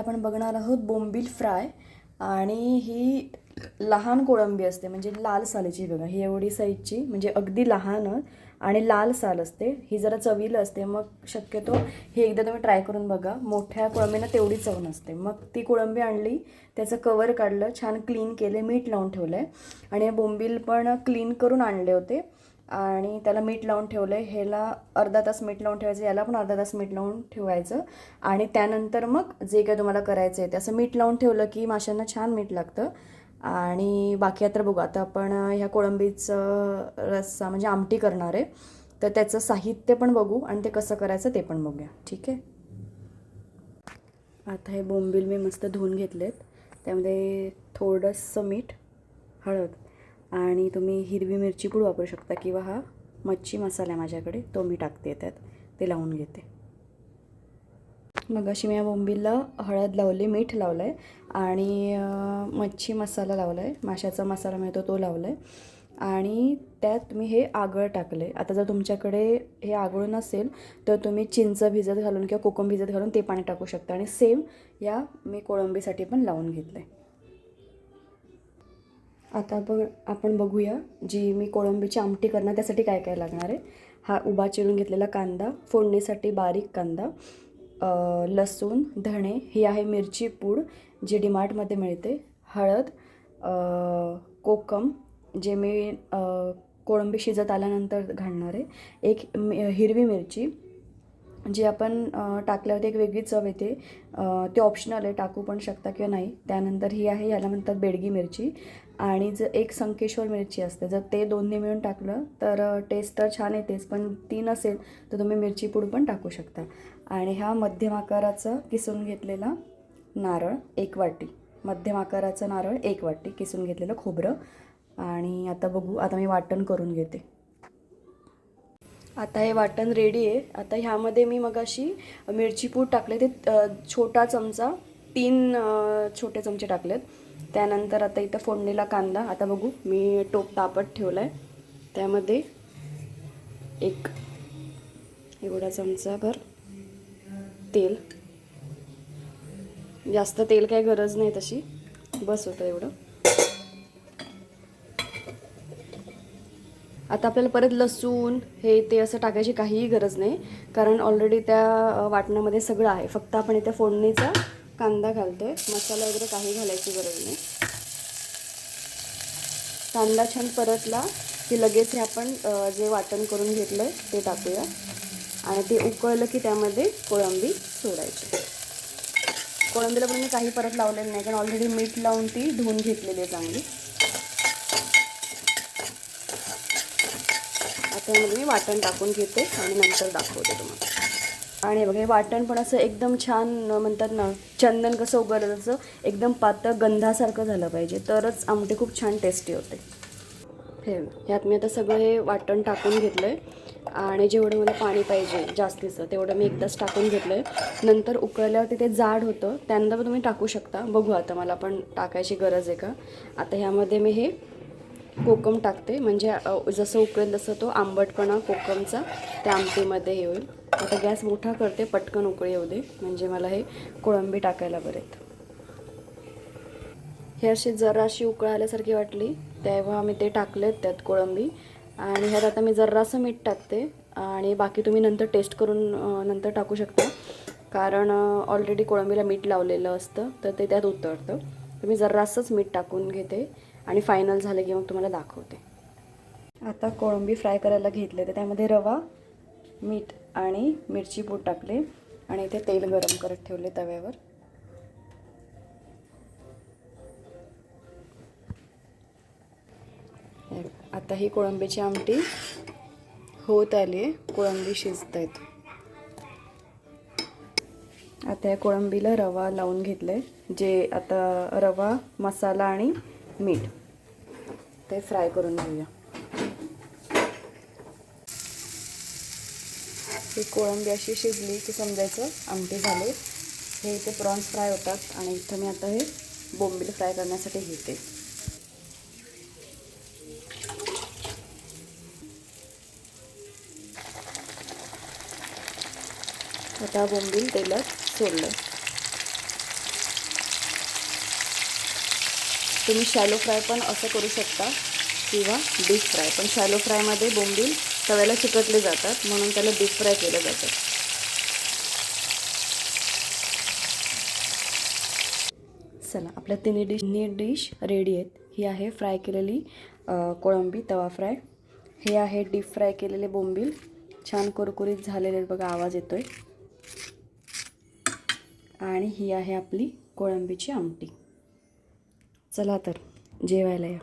आपण बघणार आहोत बोंबील फ्राय आणि ही लहान कोळंबी असते म्हणजे लाल सालीची बघा ही एवढी साईजची म्हणजे अगदी लहान आणि लाल साल असते. ही जरा चवीला असते मग शक्यतो हे एकदा तुम्ही ट्राय करून बघा. मोठ्या कोळंबीना तेवढी चव नसते. मग ती कोळंबी आणली त्याचं कवर काढलं छान क्लीन केले मीठ लावून ठेवलं आहे आणि हे बोंबील पण क्लीन करून आणले होते. आणि त्याला मीठ लावून ठेवलं आहे ह्याला अर्धा तास मीठ लावून ठेवायचं याला पण अर्धा तास मीठ लावून ठेवायचं. आणि त्यानंतर मग जे काय तुम्हाला करायचं आहे ते असं मीठ लावून ठेवलं की माशांना छान मीठ लागतं. आणि बाकी आता बघू आता आपण ह्या कोळंबीचं रस्सा म्हणजे आमटी करणार आहे. तर त्याचं साहित्य पण बघू आणि ते कसं करायचं ते पण बघूया. ठीक आहे? आता हे बोंबील मी मस्त धुवून घेतलेत. त्यामध्ये थोडंसं मीठ हळद. आणि तुम्ही हिरवी मिरची पूड वापरू शकता किंवा हा मच्छी मसाला आहे माझ्याकडे तो मी टाकते त्यात ते लावून घेते. मग अशी मी या बोंबीला हळद लावली मीठ लावलं आहे आणि मच्छी मसाला लावला आहे माशाचा मसाला मिळतो तो लावला आहे आणि त्यात मी हे आगळ टाकले आता जर तुमच्याकडे हे आगळ नसेल तर तुम्ही चिंच भिजत घालून किंवा कोकम भिजत घालून ते पाणी टाकू शकता. आणि सेम या मी कोळंबीसाठी पण लावून घेतलं आहे आता बघ आपण बघूया जी मी कोळंबीची आमटी करणार त्यासाठी काय काय लागणार आहे. हा उभा चिरून घेतलेला कांदा फोडणीसाठी बारीक कांदा लसूण धणे ही आहे मिरची पूड जी डिमार्टमध्ये मिळते. हळद कोकम जे मी कोळंबी शिजत आल्यानंतर घालणार आहे. एक हिरवी मिरची जी आपण टाकल्यावरती एक वेगळी चव येते. ते ऑप्शनल आहे टाकू पण शकता किंवा नाही. त्यानंतर ही आहे याला म्हणतात बेडगी मिरची. आणि जर एक संकेश्वर मिरची असते जर ते दोन्ही मिळून टाकलं तर टेस्ट तर छान येतेच पण ती नसेल तर तुम्ही मिरची पूड पण टाकू शकता. आणि हा मध्यम आकाराचं किसून घेतलेला नारळ एक वाटी. मध्यम आकाराचं नारळ एक वाटी किसून घेतलेलं खोबरं. आणि आता बघू आता मी वाटण करून घेते. आता हे वाटण रेडी आहे. आता ह्यामध्ये मी मगाशी मिरची पूड टाकले ते छोटा चमचा तीन छोटे चमचे टाकलेत. त्यानंतर आता इथं फोडणीला कांदा. आता बघू मी टोप तापत ठेवला आहे त्यामध्ये एक एवढा चमचाभर तेल. जास्त तेल काही गरज नाही तशी. बस होतं एवढं. आता आपल्याला परत लसूण हे ते असं टाकायची काहीही गरज नाही. कारण ऑलरेडी त्या वाटणामध्ये सगळं आहे. फक्त आपण इथे फोडणीचा कांदा घालतोय. मसाला वगैरे काही घालायची गरज नाही. कांदा छान परतला की लगेच हे आपण जे वाटण करून घेतलं आहे ते टाकूया. आणि ते उकळलं की त्यामध्ये कोळंबी सोडायची. कोळंबीला पण मी काही परत लावलेलं नाही. कारण ऑलरेडी मीठ लावून ती धुवून घेतलेली आहे चांगली. आता मी वाटण टाकून घेते आणि नंतर दाखवते तुम्हाला. आणि बघा हे वाटण पण असं एकदम छान म्हणतात ना चंदन कसं उगवलं तसं एकदम पातळ गंधासारखं झालं पाहिजे. तरच आमटे खूप छान टेस्टी होते. हे ह्यात मी आता सगळं हे वाटण टाकून घेतलं आहे आणि जेवढं मला पाणी पाहिजे जास्तीचं तेवढं मी एकदाच टाकून घेतलं आहे नंतर उकळल्यावरती ते जाड होतं त्यानंतर तुम्ही टाकू शकता. बघू आता मला पण टाकायची गरज आहे का? आता ह्यामध्ये मी हे कोकम टाकते. म्हणजे जसं उकळेल तसं तो आंबटपणा कोकमचा त्या आमटीमध्ये हे होईल. आता गॅस मोठा करते पटकन उकळी येऊ दे. म्हणजे मला हे कोळंबी टाकायला बरेत हे अशी जराशी उकळ आल्यासारखी वाटली. तेव्हा मी ते टाकलेत त्यात कोळंबी. आणि ह्यात आता मी जरासं मीठ टाकते. आणि बाकी तुम्ही नंतर टेस्ट करून नंतर टाकू शकता. कारण ऑलरेडी कोळंबीला मीठ लावलेलं असतं तर ते त्यात उतरतं. तर मी जरासंच मीठ टाकून घेते. आणि फायनल झालं की मग तुम्हाला दाखवते. आता कोळंबी फ्राय करायला घेतले तर त्यामध्ये रवा मीठ आणि मिरची पूड टाकले आणि इथे तेल गरम करत ठेवले तव्यावर. आता ही कोळंबीची आमटी होत आली आहे कोळंबी शिजत आहेत आता या कोळंबीला रवा लावून घेतलं आहे जे आता रवा मसाला आणि मीठ. ते फ्राय करून घेऊया. ही कोळंबी अशी शिजली की समजायचं आमटी झाले. हे इथे प्रॉन्स फ्राय होतात आणि इथं मी आता हे बोंबील फ्राय करण्यासाठी घेते. आता बोंबील तेलात सोडलं. तुम्ही शॅलो फ्राय पण असं करू शकता किंवा डीप फ्राय पण शॅलो फ्रायमध्ये बोंबील तव्याला चिकटले जातात म्हणून त्याला डीप फ्राय केलं जातं. चला आपल्या तिन्ही डिश नीट डिश रेडी आहेत. ही आहे फ्राय केलेली कोळंबी तवा फ्राय हे आहे डीप फ्राय केलेले बोंबील. छान कुरकुरीत झालेले आहेत बघा आवाज येतोय. आणि ही आहे आपली कोळंबीची आमटी. चला तर जेवायला या.